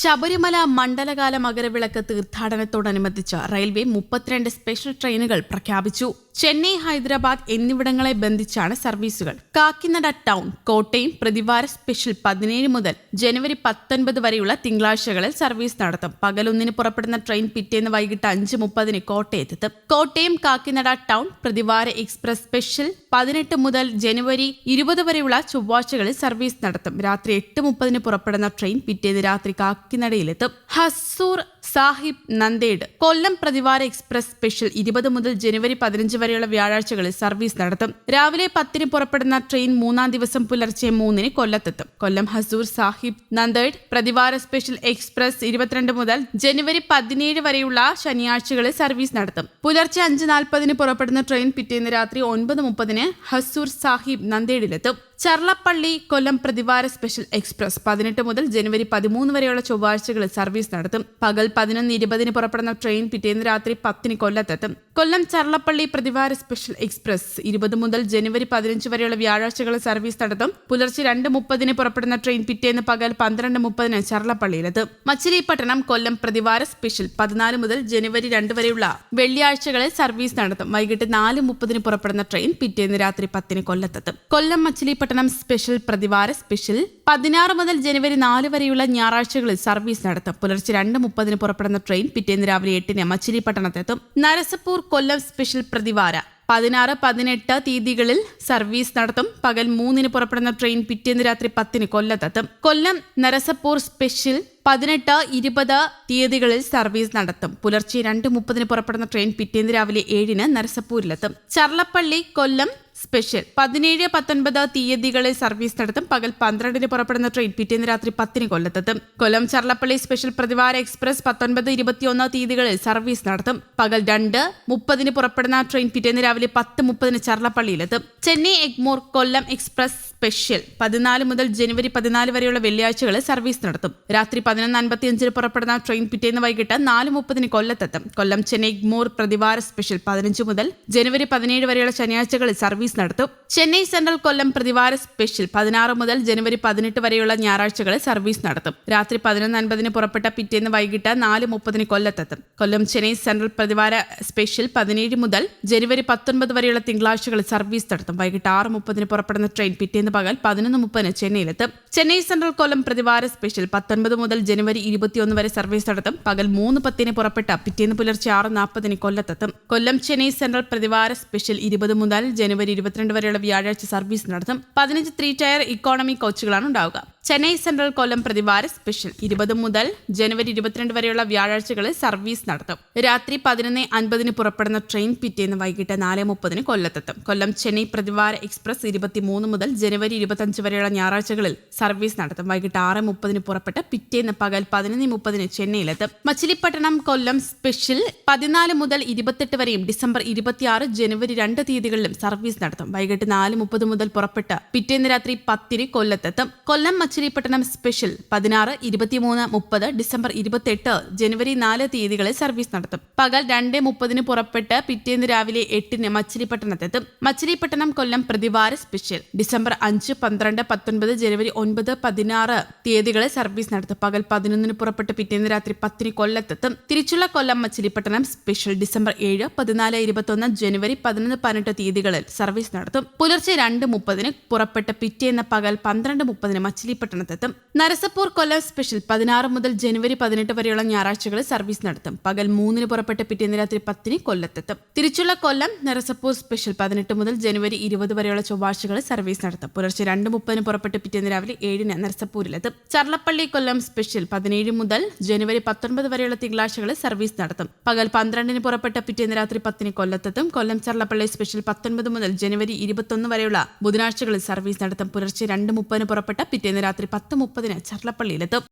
ശബരിമല മണ്ഡലകാല മകരവിളക്ക് തീർത്ഥാടനത്തോടനുബന്ധിച്ച് റെയിൽവേ മുപ്പത്തിരണ്ട് സ്പെഷ്യൽ ട്രെയിനുകൾ പ്രഖ്യാപിച്ചു. ചെന്നൈ ഹൈദരാബാദ് എന്നിവിടങ്ങളെ ബന്ധിച്ചാണ് സർവീസുകൾ. കാക്കിനട ടൗൺ കോട്ടയം പ്രതിവാര സ്പെഷ്യൽ പതിനേഴ് മുതൽ ജനുവരി പത്തൊൻപത് വരെയുള്ള തിങ്കളാഴ്ചകളിൽ സർവീസ് നടത്തും. പകലൊന്നിന് പുറപ്പെടുന്ന ട്രെയിൻ പിറ്റേന്ന് വൈകിട്ട് അഞ്ച് മുപ്പതിന് കോട്ടയത്തെത്തും. കോട്ടയം കാക്കിനട ടൗൺ പ്രതിവാര എക്സ്പ്രസ് സ്പെഷ്യൽ പതിനെട്ട് മുതൽ ജനുവരി ഇരുപത് വരെയുള്ള ചൊവ്വാഴ്ചകളിൽ സർവീസ് നടത്തും. രാത്രി എട്ട് മുപ്പതിന് പുറപ്പെടുന്ന ട്രെയിൻ പിറ്റേന്ന് രാത്രി കാക്കിനടയിലെത്തും. ഹസൂർ സാഹിബ് നന്ദേഡ്. കൊല്ലം പ്രതിവാര എക്സ്പ്രസ് സ്പെഷ്യൽ ഇരുപത് മുതൽ ജനുവരി പതിനഞ്ച് വരെയുള്ള വ്യാഴാഴ്ചകളിൽ സർവീസ് നടത്തും. രാവിലെ പത്തിന് പുറപ്പെടുന്ന ട്രെയിൻ മൂന്നാം ദിവസം പുലർച്ചെ മൂന്നിന് കൊല്ലത്തെത്തും. കൊല്ലം ഹസൂർ സാഹിബ് നന്ദേഡ് പ്രതിവാര സ്പെഷ്യൽ എക്സ്പ്രസ് ഇരുപത്തിരണ്ട് മുതൽ ജനുവരി പതിനേഴ് വരെയുള്ള ശനിയാഴ്ചകളിൽ സർവീസ് നടത്തും. പുലർച്ചെ അഞ്ച് നാൽപ്പതിന് പുറപ്പെടുന്ന ട്രെയിൻ പിറ്റേന്ന് രാത്രി ഒൻപത് മുപ്പതിന് ഹസൂർ സാഹിബ് നന്ദേഡിലെത്തും. ചർളപ്പള്ളി കൊല്ലം പ്രതിവാര സ്പെഷ്യൽ എക്സ്പ്രസ് പതിനെട്ട് മുതൽ ജനുവരി പതിമൂന്ന് വരെയുള്ള ചൊവ്വാഴ്ചകളിൽ സർവീസ് നടത്തും. പകൽ പതിനൊന്ന് ഇരുപതിന് പുറപ്പെടുന്ന ട്രെയിൻ പിറ്റേന്ന് രാത്രി പത്തിന് കൊല്ലത്തെത്തും. കൊല്ലം ചർളപ്പള്ളി പ്രതിവാര സ്പെഷ്യൽ എക്സ്പ്രസ് ഇരുപത് മുതൽ ജനുവരി പതിനഞ്ച് വരെയുള്ള വ്യാഴാഴ്ചകളിൽ സർവീസ് നടത്തും. പുലർച്ചെ രണ്ട് മുപ്പതിന് പുറപ്പെടുന്ന ട്രെയിൻ പിറ്റേന്ന് പകൽ പന്ത്രണ്ട് മുപ്പതിന് ചർളപ്പള്ളിയിലെത്തും മച്ചിലിപ്പട്ടണം കൊല്ലം പ്രതിവാര സ്പെഷ്യൽ പതിനാല് മുതൽ ജനുവരി രണ്ട് വരെയുള്ള വെള്ളിയാഴ്ചകളിൽ സർവീസ് നടത്തും. വൈകിട്ട് നാല് മുപ്പതിന് പുറപ്പെടുന്ന ട്രെയിൻ പിറ്റേന്ന് രാത്രി പത്തിന് കൊല്ലത്തെത്തും. കൊല്ലം മച്ചിലിപ്പട്ടണം സ്പെഷ്യൽ പ്രതിവാര സ്പെഷ്യൽ പതിനാറ് മുതൽ ജനുവരി നാല് വരെയുള്ള ഞായറാഴ്ചകളിൽ സർവീസ് നടത്തും. പുലർച്ചെ രണ്ട് മുപ്പതിന് പുറപ്പെടുന്ന ട്രെയിൻ പിറ്റേന്ന് രാവിലെ എട്ടിന് മച്ചിലിപട്ടണത്തെത്തും നരസപൂർ കൊല്ലം സ്പെഷ്യൽ പ്രതിവാര പതിനാറ് പതിനെട്ട് തീയതികളിൽ സർവീസ് നടത്തും. പകൽ മൂന്നിന് പുറപ്പെടുന്ന ട്രെയിൻ പിറ്റേന്ന് രാത്രി പത്തിന് കൊല്ലത്തെത്തും. കൊല്ലം നരസപ്പൂർ സ്പെഷ്യൽ പതിനെട്ട് ഇരുപത് തീയതികളിൽ സർവീസ് നടത്തും. പുലർച്ചെ രണ്ട് മുപ്പതിന് പുറപ്പെടുന്ന ട്രെയിൻ പിറ്റേന്ന് രാവിലെ ഏഴിന് നരസപ്പൂരിലെത്തും. ചർളപ്പള്ളി കൊല്ലം സ്പെഷ്യൽ. പതിനേഴ് പത്തൊൻപത് തീയതികളിൽ സർവീസ് നടത്തും. പകൽ പന്ത്രണ്ടിന് പുറപ്പെടുന്ന ട്രെയിൻ പിറ്റേന്ന് രാത്രി പത്തിന് കൊല്ലത്തെത്തും. കൊല്ലം ചർലപ്പള്ളി സ്പെഷ്യൽ പ്രതിവാര എക്സ്പ്രസ് പത്തൊൻപത് ഇരുപത്തിയൊന്ന് തീയതികളിൽ സർവീസ് നടത്തും. പകൽ രണ്ട് മുപ്പതിന് പുറപ്പെടുന്ന ട്രെയിൻ പിറ്റേന്ന് രാവിലെ പത്ത് മുപ്പതിന് ചർലപ്പള്ളിയിലെത്തും. Chennai Egmore Kollam express special. പതിനാല് മുതൽ ജനുവരി പതിനാല് വരെയുള്ള വെള്ളിയാഴ്ചകളിൽ സർവീസ് നടത്തും. രാത്രി പതിനൊന്ന് അൻപത്തിയഞ്ചിന് പുറപ്പെടുന്ന ട്രെയിൻ പിറ്റേന്ന് വൈകിട്ട് നാല് മുപ്പതിന് കൊല്ലത്തെത്തും. കൊല്ലം ചെന്നൈ എഗ്മോർ പ്രതിവാര സ്പെഷ്യൽ പതിനഞ്ച് മുതൽ ജനുവരി പതിനേഴ് വരെയുള്ള ശനിയാഴ്ചകളിൽ സർവീസ് നടത്തും. ചെന്നൈ സെൻട്രൽ കൊല്ലം പ്രതിവാര സ്പെഷ്യൽ പതിനാറ് മുതൽ ജനുവരി പതിനെട്ട് വരെയുള്ള ഞായറാഴ്ചകളിൽ സർവീസ് നടത്തും. രാത്രി പതിനൊന്ന് അൻപതിന് പുറപ്പെട്ട പിറ്റേന്ന് വൈകിട്ട് നാല് മുപ്പതിന് കൊല്ലത്തെത്തും. കൊല്ലം ചെന്നൈ സെൻട്രൽ പ്രതിവാര സ്പെഷ്യൽ പതിനേഴ് മുതൽ ജനുവരി പത്തൊൻപത് വരെയുള്ള തിങ്കളാഴ്ചകളിൽ സർവീസ് നടത്തും. വൈകിട്ട് ആറ് മുപ്പതിന് പുറപ്പെടുന്ന ട്രെയിൻ പിറ്റേന്ന് പകൽ പതിനൊന്ന് മുപ്പതിന് ചെന്നൈയിലെത്തും. ചെന്നൈ സെൻട്രൽ കൊല്ലം പ്രതിവാര സ്പെഷ്യൽ പത്തൊൻപത് മുതൽ ജനുവരി ഇരുപത്തിയൊന്ന് വരെ സർവീസ് നടത്തും. പകൽ മൂന്ന് പത്തിന് പുറപ്പെട്ട പിറ്റേന്ന് പുലർച്ചെ ആറ് നാൽപ്പതിന് കൊല്ലത്തെത്തും. കൊല്ലം ചെന്നൈ സെൻട്രൽ പ്രതിവാര സ്പെഷ്യൽ ഇരുപത് മുതൽ ജനുവരി ഇരുപത്തിരണ്ട് വരെയുള്ള വ്യാഴാഴ്ച സർവീസ് നടത്തും. പതിനഞ്ച് ത്രീ ടയർ ഇക്കോണമി കോച്ചുകളാണ് ഉണ്ടാവുക. ചെന്നൈ സെൻട്രൽ കൊല്ലം പ്രതിവാര സ്പെഷ്യൽ. ഇരുപത് മുതൽ ജനുവരി ഇരുപത്തിരണ്ട് വരെയുള്ള വ്യാഴാഴ്ചകളിൽ സർവീസ് നടത്തും. രാത്രി പതിനൊന്ന് അൻപതിന് പുറപ്പെടുന്ന ട്രെയിൻ പിറ്റേന്ന് വൈകിട്ട് നാല് മുപ്പതിന് കൊല്ലത്തെത്തും. കൊല്ലം ചെന്നൈ പ്രതിവാര എക്സ്പ്രസ് ഇരുപത്തിമൂന്ന് മുതൽ ജനുവരി ഇരുപത്തഞ്ച് വരെയുള്ള ഞായറാഴ്ചകളിൽ സർവീസ് നടത്തും. വൈകിട്ട് ആറ് മുപ്പതിന് പുറപ്പെട്ട് പിറ്റേന്ന് പകൽ പതിനൊന്ന് മുപ്പതിന് ചെന്നൈയിലെത്തും. മച്ചിലിപ്പട്ടണം കൊല്ലം സ്പെഷ്യൽ പതിനാല് മുതൽ ഇരുപത്തെട്ട് വരെയും ഡിസംബർ ഇരുപത്തിയാറ് ജനുവരി രണ്ട് തീയതികളിലും സർവീസ് നടത്തും. വൈകിട്ട് നാല് മുപ്പത് മുതൽ പുറപ്പെട്ട് പിറ്റേന്ന് രാത്രി പത്തിന് കൊല്ലത്തെത്തും. കൊല്ലം മച്ചിലിപ്പട്ടണം സ്പെഷ്യൽ പതിനാറ് ഇരുപത്തിമൂന്ന് മുപ്പത് ഡിസംബർ ഇരുപത്തെട്ട് ജനുവരി നാല് തീയതികളിൽ സർവീസ് നടത്തും. പകൽ രണ്ട് മുപ്പതിന് പുറപ്പെട്ട് പിറ്റേന്ന് രാവിലെ എട്ടിന് മച്ചിലിപ്പട്ടണത്തെത്തും. മച്ചിലിപ്പട്ടണം കൊല്ലം പ്രതിവാര സ്പെഷ്യൽ. ഡിസംബർ അഞ്ച് പന്ത്രണ്ട് പത്തൊൻപത് ജനുവരി ഒൻപത് പതിനാറ് തീയതികളിൽ സർവീസ് നടത്തും. പകൽ പതിനൊന്നിന് പുറപ്പെട്ട് പിറ്റേന്ന് രാത്രി പത്തിന് കൊല്ലത്തെത്തും. തിരിച്ചുള്ള കൊല്ലം മച്ചിലിപ്പട്ടണം സ്പെഷ്യൽ. ഡിസംബർ ഏഴ് പതിനാല് ഇരുപത്തൊന്ന് ജനുവരി പതിനൊന്ന് പതിനെട്ട് തീയതികളിൽ സർവീസ് നടത്തും. പുലർച്ചെ രണ്ട് മുപ്പതിന് പുറപ്പെട്ട് പിറ്റേന്ന് പകൽ പന്ത്രണ്ട് മുപ്പതിന് മച്ചിലിപ്പട്ടണത്തെത്തും നരസപ്പൂർ കൊല്ലം സ്പെഷ്യൽ പതിനാറ് മുതൽ ജനുവരി പതിനെട്ട് വരെയുള്ള ഞായറാഴ്ചകളിൽ സർവീസ് നടത്തും. പകൽ മൂന്നിന് പുറപ്പെട്ട് പിറ്റേന്ന് രാത്രി പത്തിന് കൊല്ലത്തെത്തും. തിരിച്ചുള്ള കൊല്ലം നരസപ്പൂർ സ്പെഷ്യൽ പതിനെട്ട് മുതൽ ജനുവരി ഇരുപത് വരെയുള്ള ചൊവ്വാഴ്ചകളിൽ സർവീസ് നടത്തും. പുലർച്ചെ രണ്ട് മുപ്പതിന് പുറപ്പെട്ട് പിറ്റേന്ന് രാവിലെ ഏഴിന് നരസപ്പൂരിലെത്തും. ചർലപ്പള്ളി കൊല്ലം സ്പെഷ്യൽ പതിനേഴ് മുതൽ ജനുവരി പത്തൊൻപത് വരെയുള്ള തിങ്കളാഴ്ചകളിൽ സർവീസ് നടത്തും. പകൽ പന്ത്രണ്ടിന് പുറപ്പെട്ട പിറ്റേന്ന് രാത്രി പത്തിന് കൊല്ലത്തെത്തും. കൊല്ലം ചർലപ്പള്ളി സ്പെഷ്യൽ പത്തൊൻപത് മുതൽ ജനുവരി ഇരുപത്തൊന്ന് വരെയുള്ള ബുധനാഴ്ചകളിൽ സർവീസ് നടത്തും. പുലർച്ചെ രണ്ട് മുപ്പതിന് പുറപ്പെട്ട പിറ്റേന്ന് രാത്രി പത്ത് മുപ്പതിന് ചർലപ്പള്ളിയിലെത്തും.